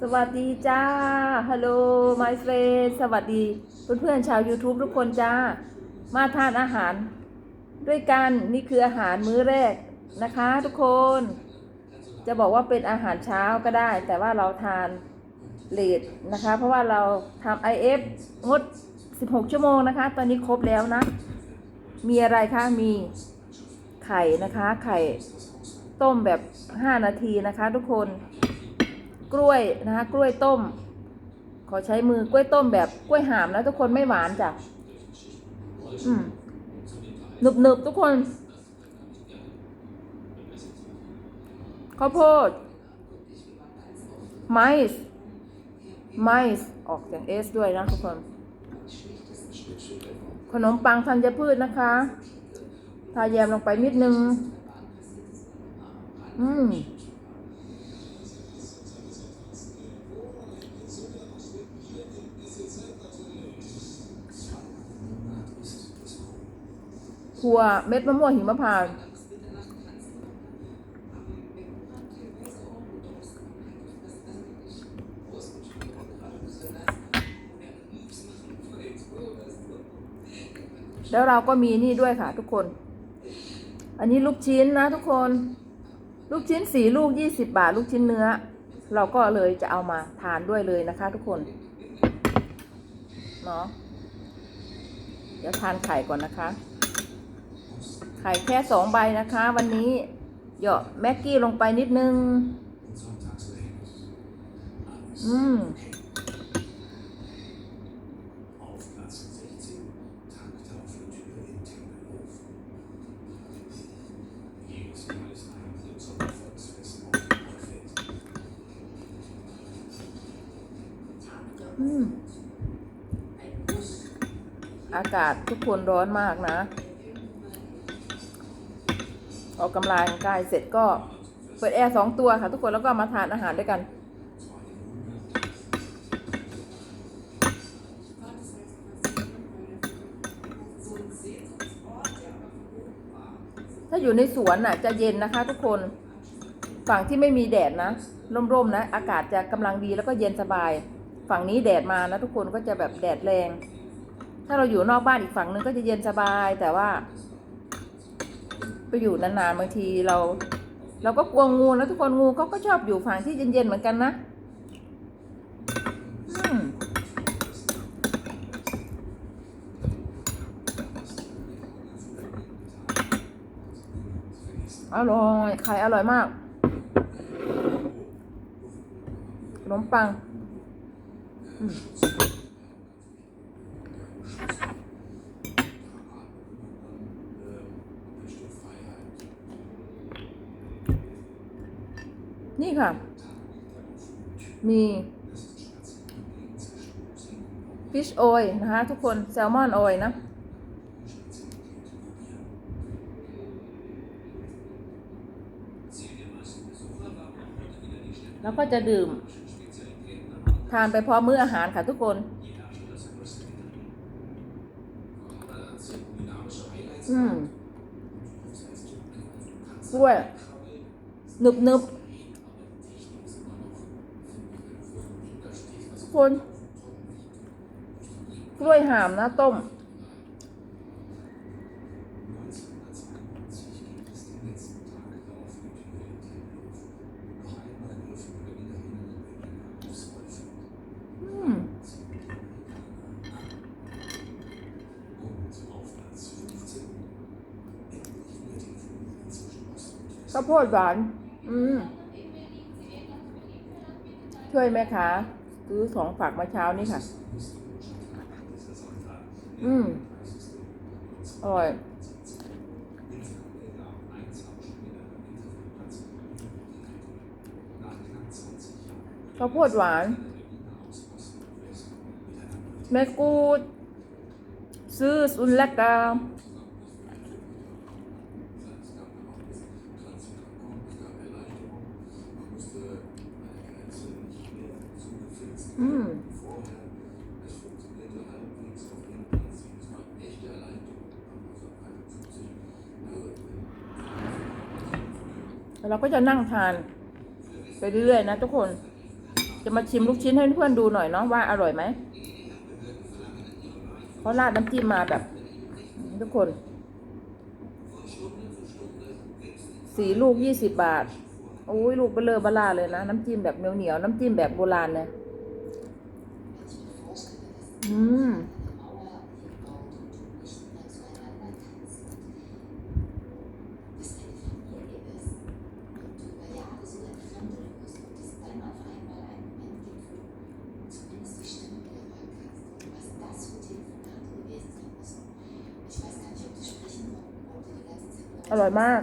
สวัสดีจ้า ฮัลโหล my friend สวัสดี เพื่อนๆชาว YouTube ทุกคนจ้า มาทานอาหาร ด้วยกันนี่คืออาหารมื้อแรกนะคะทุกคน จะบอกว่าเป็นอาหารเช้าก็ได้ แต่ว่าเราทานเลทนะคะ เพราะว่าเราทำ IF งด 16 ชั่วโมงนะคะ ตอนนี้ครบแล้วนะ มีอะไรคะ มีไข่นะคะ ไข่ต้มแบบ 5 นาทีนะคะ ทุกคน กล้วยนะคะกล้วยต้ม ขอใช้มือกล้วยต้มแบบกล้วยหามนะทุกคนไม่หวานจ้ะอืมหนึบหนึบๆทุกคนข้าวโพดไมซ์ไมซ์ออกเสียงเอสด้วยนะทุกคน ขนมปังธัญพืชนะคะทาแยมลงไปนิดนึง อืม ขัวเม็ดมะม่วงหิมพานต์แล้วเราก็มีนี่ด้วยค่ะทุกคน อันนี้ลูกชิ้นนะทุกคน ลูกชิ้นสี่ลูกยี่สิบบาท ลูกชิ้นเนื้อ เราก็เลยจะเอามาทานด้วยเลยนะคะ ทุกคน เนาะเดี๋ยวทานไข่ก่อนนะคะ ไข่แค่สองใบนะคะ วันนี้เหยาะแม็กกี้ลงไปนิดนึง อืมอืมอากาศทุกคนร้อนมากนะ ออกกำลังกายเสร็จก็เปิดแอร์สองตัวค่ะทุกคนแล้วก็มาทานอาหารด้วยกัน ถ้าอยู่ในสวนน่ะจะเย็นนะคะทุกคนฝั่งที่ไม่มีแดดนะร่มๆนะ อากาศจะกำลังดีแล้วก็เย็นสบาย ฝั่งนี้แดดมานะทุกคนก็จะแบบแดดแรง ถ้าเราอยู่นอกบ้านอีกฝั่งนึงก็จะเย็นสบายแต่ว่า อยู่นานๆบางทีเรา เราก็กลัวงูนะทุกคนงูเขาก็ชอบอยู่ฝั่งที่เย็นๆเหมือนกันนะอืมอร่อยไข่อร่อยมากขนมปัง อืม นี่ค่ะ มีฟิช o อยนะคะทุกคนแซลมอน o อยนะ แล้วก็จะดื่ม ทานไปพร้อมมื้ออาหารค่ะทุกคน อืมกล้วยหนึบหนึบทุก คน กล้วยหามนะต้ม ข้าวโพดหวาน อืม ช่วยไหมคะ ซื้อสองฝักมาเช้านี่ค่ะ อืม อร่อย ข้าวโพดหวาน แม่กูดซื้อสุนละกา อืมเราก็จะนั่งทานไปเรื่อยๆนะทุกคน จะมาชิมลูกชิ้นให้เพื่อนดูหน่อยเนาะว่าอร่อยไหมเพราะราดน้ำจิ้มมาแบบ ทุกคน สี่ลูกยี่สิบบาท โอ้ยลูกเบลเลอร์บลาเลยนะ น้ำจิ้มแบบเหนียวเหนียวๆน้ำจิ้มแบบโบราณเนี่ย อืมอร่อยมาก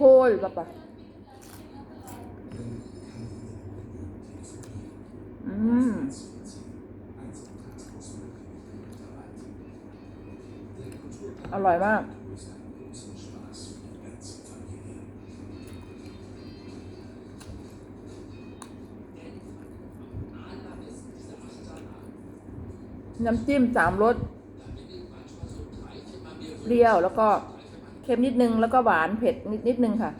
กระหลำโคยปะปะอืมอร่อยมากน้ำจิ้มสามรสเปรี้ยวแล้วก็ เค็มนิดนึงแล้วก็หวานเผ็ดนิดนิดนึงค่ะ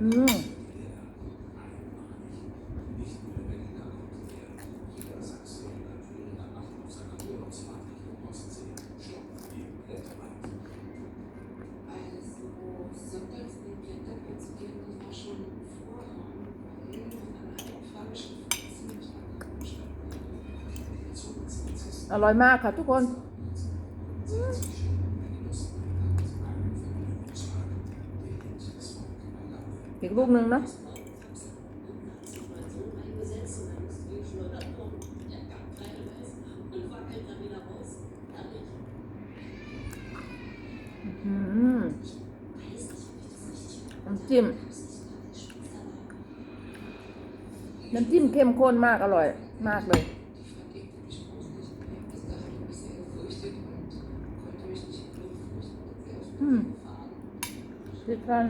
อืมอร่อยมากค่ะทุกคน อีก ลูกหนึ่งเนอะอืมน้ำจิ้ม น้ำจิ้มเข้มข้นมากอร่อย มากเลยอืมติดกัน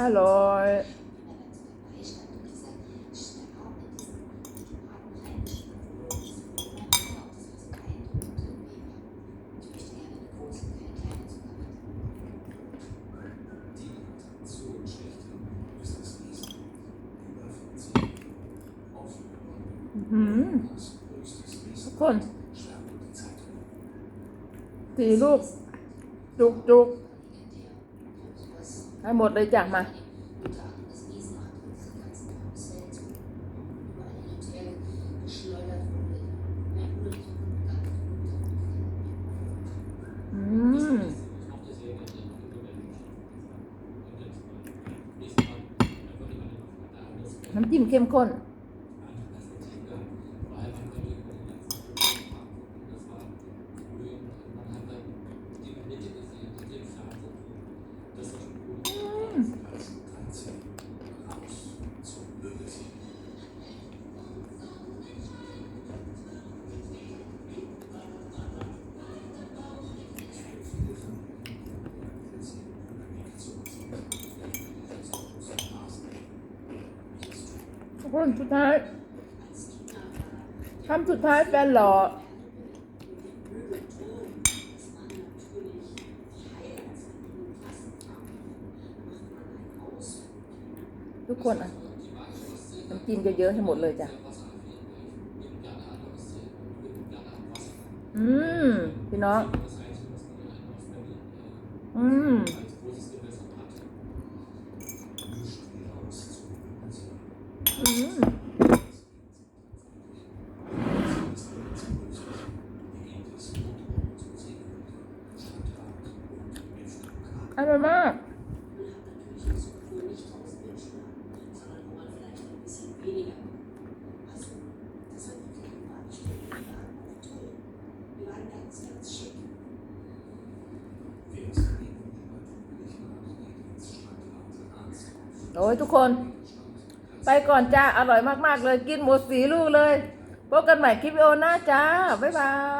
อร่อยอืมทุกคนสี่ลูก จุกจุกๆ ให้หมดเลยจากมาน้ำจิ้มเข้มข้น คนสุดท้ายคำสุดท้ายแฟนหล่อทุกคนอะน้ำจิ้มเยอะๆให้หมดเลยจ้ะ อืม พี่น้อง อืม อืม อร่อยมาก โอ้ยทุกคน ไปก่อนจ้า อร่อยมาก ๆ เลย กินหมดสีลูกเลย พบกันใหม่คลิปวิดีโอหน้าจ้า บ๊ายบาย